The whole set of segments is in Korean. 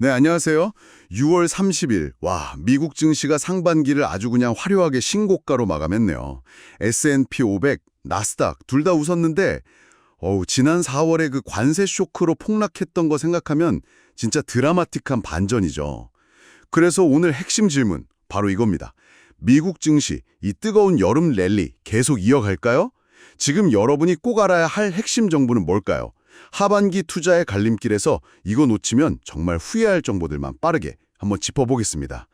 네, 안녕하세요. 6월 30일. 와, 미국 증시가 상반기를 아주 그냥 화려하게 신고가로 마감했네요. S&P 500, 나스닥 둘 다 웃었는데 어우, 지난 4월에 그 관세 쇼크로 폭락했던 거 생각하면 진짜 드라마틱한 반전이죠. 그래서 오늘 핵심 질문 바로 이겁니다. 미국 증시 이 뜨거운 여름 랠리 계속 이어갈까요? 지금 여러분이 꼭 알아야 할 핵심 정보는 뭘까요? 하반기 투자의 갈림길에서 이거 놓치면 정말 후회할 정보들만 빠르게 한번 짚어보겠습니다.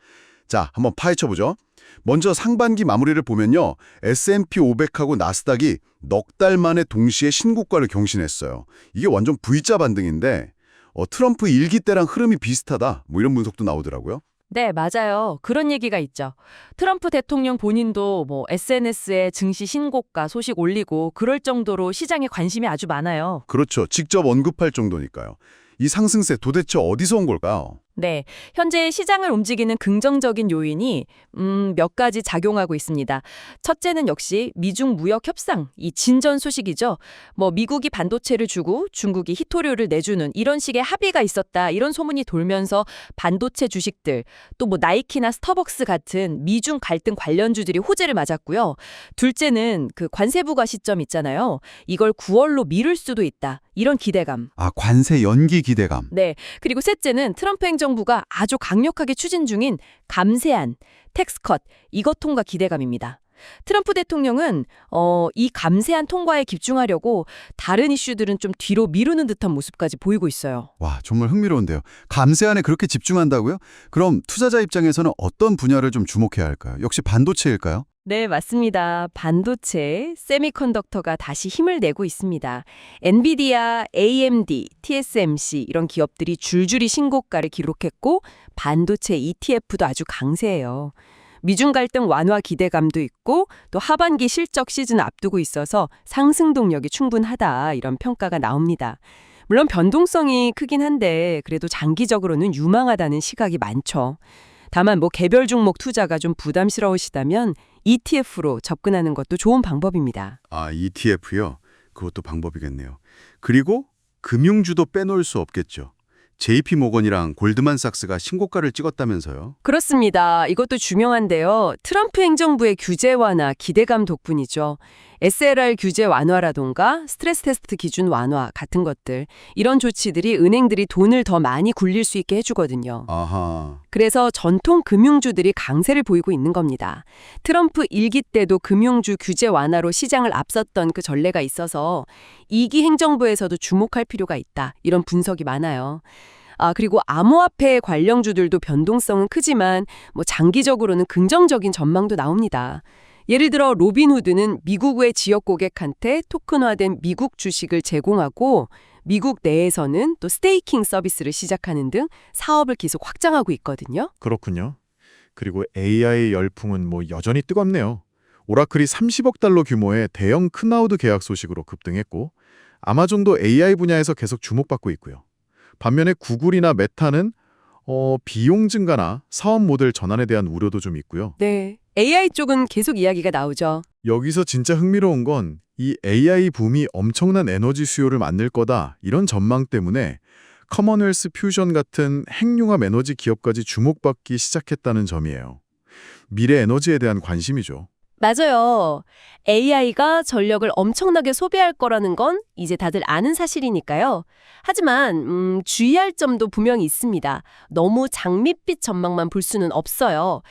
자, 한번 파헤쳐보죠. 먼저 상반기 마무리를 보면요. S&P 500하고 나스닥이 넉 달 만에 동시에 신고가를 경신했어요. 이게 완전 V자 반등인데 어, 트럼프 일기 때랑 흐름이 비슷하다. 뭐 이런 분석도 나오더라고요. 네, 맞아요. 그런 얘기가 있죠. 트럼프 대통령 본인도 뭐 SNS에 증시 신고가 소식 올리고 그럴 정도로 시장에 관심이 아주 많아요. 그렇죠. 직접 언급할 정도니까요. 이 상승세 도대체 어디서 온 걸까요? 네, 현재 시장을 움직이는 긍정적인 요인이 음, 몇 가지 작용하고 있습니다. 첫째는 역시 미중 무역 협상, 이 진전 소식이죠. 뭐 미국이 반도체를 주고 중국이 히토류를 내주는 이런 식의 합의가 있었다. 이런 소문이 돌면서 반도체 주식들, 또 뭐 나이키나 스타벅스 같은 미중 갈등 관련주들이 호재를 맞았고요. 둘째는 그 관세 부과 시점 있잖아요. 이걸 9월로 미룰 수도 있다. 이런 기대감. 아, 관세 연기 기대감. 네. 그리고 셋째는 트럼프 행정 부가 아주 강력하게 추진 중인 감세안, 텍스컷, 이것 통과 기대감입니다. 트럼프 대통령은 어, 이 감세안 통과에 집중하려고 다른 이슈들은 좀 뒤로 미루는 듯한 모습까지 보이고 있어요. 와, 정말 흥미로운데요. 감세안에 그렇게 집중한다고요? 그럼 투자자 입장에서는 어떤 분야를 좀 주목해야 할까요? 역시 반도체일까요? 네, 맞습니다. 반도체, 세미컨덕터가 다시 힘을 내고 있습니다. 엔비디아, AMD, TSMC 이런 기업들이 줄줄이 신고가를 기록했고 반도체 ETF도 아주 강세예요. 미중 갈등 완화 기대감도 있고 또 하반기 실적 시즌 앞두고 있어서 상승 동력이 충분하다 이런 평가가 나옵니다. 물론 변동성이 크긴 한데 그래도 장기적으로는 유망하다는 시각이 많죠. 다만 뭐 개별 종목 투자가 좀 부담스러우시다면 ETF로 접근하는 것도 좋은 방법입니다. 아, ETF요? 그것도 방법이겠네요. 그리고 금융주도 빼놓을 수 없겠죠. JP 모건이랑 골드만삭스가 신고가를 찍었다면서요? 그렇습니다. 이것도 중요한데요. 트럼프 행정부의 규제 완화 기대감 덕분이죠. SLR 규제 완화라던가 스트레스 테스트 기준 완화 같은 것들 이런 조치들이 은행들이 돈을 더 많이 굴릴 수 있게 해주거든요. 아하. 그래서 전통 금융주들이 강세를 보이고 있는 겁니다. 트럼프 일기 때도 금융주 규제 완화로 시장을 앞섰던 그 전례가 있어서 이기 행정부에서도 주목할 필요가 있다. 이런 분석이 많아요. 아, 그리고 암호화폐 관련주들도 변동성은 크지만 뭐 장기적으로는 긍정적인 전망도 나옵니다. 예를 들어 로빈후드는 미국의 지역 고객한테 토큰화된 미국 주식을 제공하고 미국 내에서는 또 스테이킹 서비스를 시작하는 등 사업을 계속 확장하고 있거든요. 그렇군요. 그리고 AI 열풍은 뭐 여전히 뜨겁네요. 오라클이 30억 달러 규모의 대형 클라우드 계약 소식으로 급등했고 아마존도 AI 분야에서 계속 주목받고 있고요. 반면에 구글이나 메타는 어, 비용 증가나 사업 모델 전환에 대한 우려도 좀 있고요. 네. AI 쪽은 계속 이야기가 나오죠. 여기서 진짜 흥미로운 건 이 AI 붐이 엄청난 에너지 수요를 만들 거다 이런 전망 때문에 커먼웰스 퓨전 같은 핵융합 에너지 기업까지 주목받기 시작했다는 점이에요. 미래 에너지에 대한 관심이죠. 맞아요. AI가 전력을 엄청나게 소비할 거라는 건 이제 다들 아는 사실이니까요. 하지만 음, 주의할 점도 분명히 있습니다. 너무 장밋빛 전망만 볼 수는 없어요.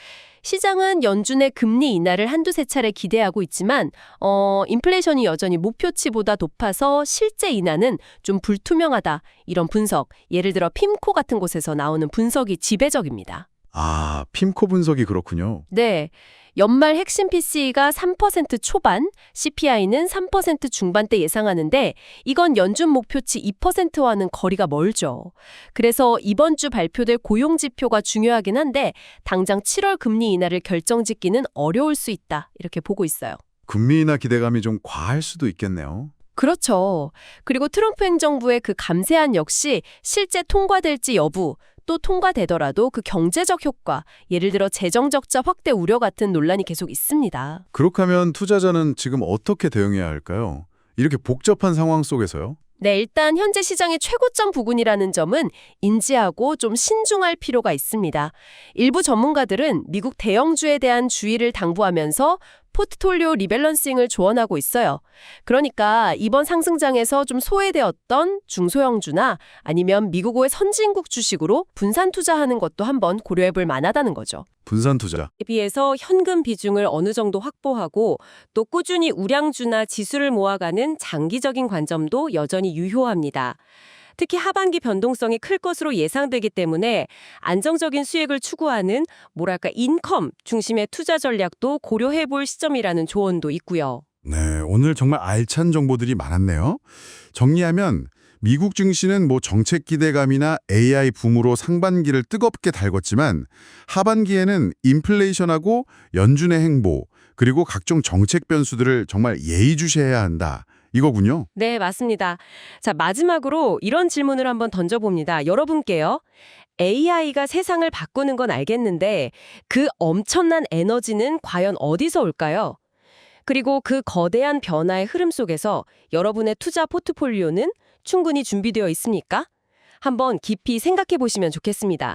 시장은 연준의 금리 인하를 한두 세 차례 기대하고 있지만 어, 인플레이션이 여전히 목표치보다 높아서 실제 인하는 좀 불투명하다. 이런 분석, 예를 들어 핌코 같은 곳에서 나오는 분석이 지배적입니다. 아, 핌코 분석이 그렇군요. 네. 연말 핵심 PC가 3% 초반, CPI는 3% 중반대 예상하는데 이건 연준 목표치 2%와는 거리가 멀죠. 그래서 이번 주 발표될 고용 지표가 중요하긴 한데 당장 7월 금리 인하를 결정짓기는 어려울 수 있다. 이렇게 보고 있어요. 금리 인하 기대감이 좀 과할 수도 있겠네요. 그렇죠. 그리고 트럼프 행정부의 그 감세안 역시 실제 통과될지 여부, 또 통과되더라도 그 경제적 효과, 예를 들어 재정 적자 확대 우려 같은 논란이 계속 있습니다. 그렇다면 투자자는 지금 어떻게 대응해야 할까요? 이렇게 복잡한 상황 속에서요? 네, 일단 현재 시장의 최고점 부근이라는 점은 인지하고 좀 신중할 필요가 있습니다. 일부 전문가들은 미국 대형주에 대한 주의를 당부하면서 포트폴리오 리밸런싱을 조언하고 있어요. 그러니까 이번 상승장에서 좀 소외되었던 중소형주나 아니면 미국의 선진국 주식으로 분산 투자하는 것도 한번 고려해 볼 만하다는 거죠. 분산 투자. 에 비해서 현금 비중을 어느 정도 확보하고 또 꾸준히 우량주나 지수를 모아가는 장기적인 관점도 여전히 유효합니다. 특히 하반기 변동성이 클 것으로 예상되기 때문에 안정적인 수익을 추구하는 뭐랄까 인컴 중심의 투자 전략도 고려해 볼 시점이라는 조언도 있고요. 네, 오늘 정말 알찬 정보들이 많았네요. 정리하면 미국 증시는 뭐 정책 기대감이나 AI 붐으로 상반기를 뜨겁게 달궜지만 하반기에는 인플레이션하고 연준의 행보 그리고 각종 정책 변수들을 정말 예의주시해야 한다. 이거군요. 네, 맞습니다. 자, 마지막으로 이런 질문을 한번 던져봅니다. 여러분께요. AI가 세상을 바꾸는 건 알겠는데 그 엄청난 에너지는 과연 어디서 올까요? 그리고 그 거대한 변화의 흐름 속에서 여러분의 투자 포트폴리오는 충분히 준비되어 있습니까? 한번 깊이 생각해 보시면 좋겠습니다.